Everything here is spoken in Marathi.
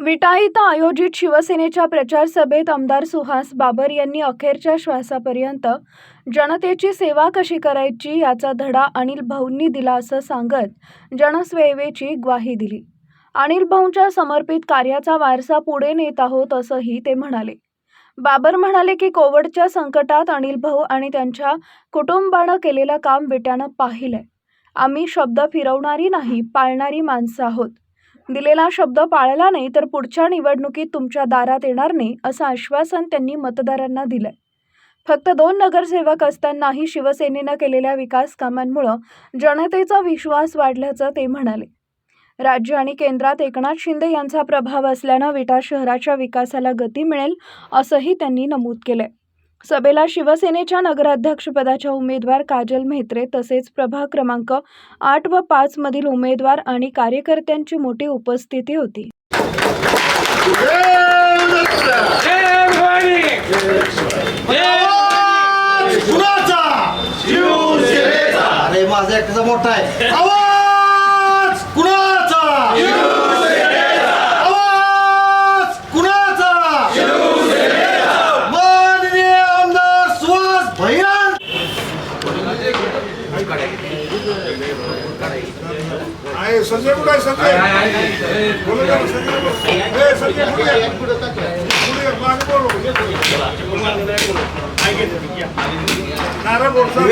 विटा इथं आयोजित शिवसेनेच्या प्रचार सभेत आमदार सुहास बाबर यांनी अखेरच्या श्वासापर्यंत जनतेची सेवा कशी करायची याचा धडा अनिल भाऊंनी दिला असं सांगत जनसेवेची ग्वाही दिली. अनिल भाऊंच्या समर्पित कार्याचा वारसा पुढे नेत आहोत असंही ते म्हणाले. बाबर म्हणाले की कोविडच्या संकटात अनिल भाऊ आणि त्यांच्या कुटुंबानं केलेलं काम विट्यानं पाहिलंय. आम्ही शब्द फिरवणारी नाही पाळणारी माणसं आहोत. दिलेला शब्द पाळला नाही तर पुढच्या निवडणुकीत तुमच्या दारात येणार नाही असं आश्वासन त्यांनी मतदारांना दिलंय. फक्त दोन नगरसेवक असतानाही शिवसेनेनं केलेल्या विकास कामांमुळं जनतेचा विश्वास वाढल्याचं ते म्हणाले. राज्य आणि केंद्रात एकनाथ शिंदे यांचा प्रभाव असल्यानं विटा शहराच्या विकासाला गती मिळेल असंही त्यांनी नमूद केलंय. सभेला शिवसेनेच्या नगराध्यक्षपदाच्या उमेदवार काजल म्हेत्रे तसेच प्रभाग क्रमांक आठ व पाच मधील उमेदवार आणि कार्यकर्त्यांची मोठी उपस्थिती होती. मोठा आहे. आवाज कुणाचा? आहे संजय कुठे आहे संजय बोलू द्या ना, संजय ए, संजय पुढे ये. पुढे ये, मागे बोलू. नारळ बोल, चल.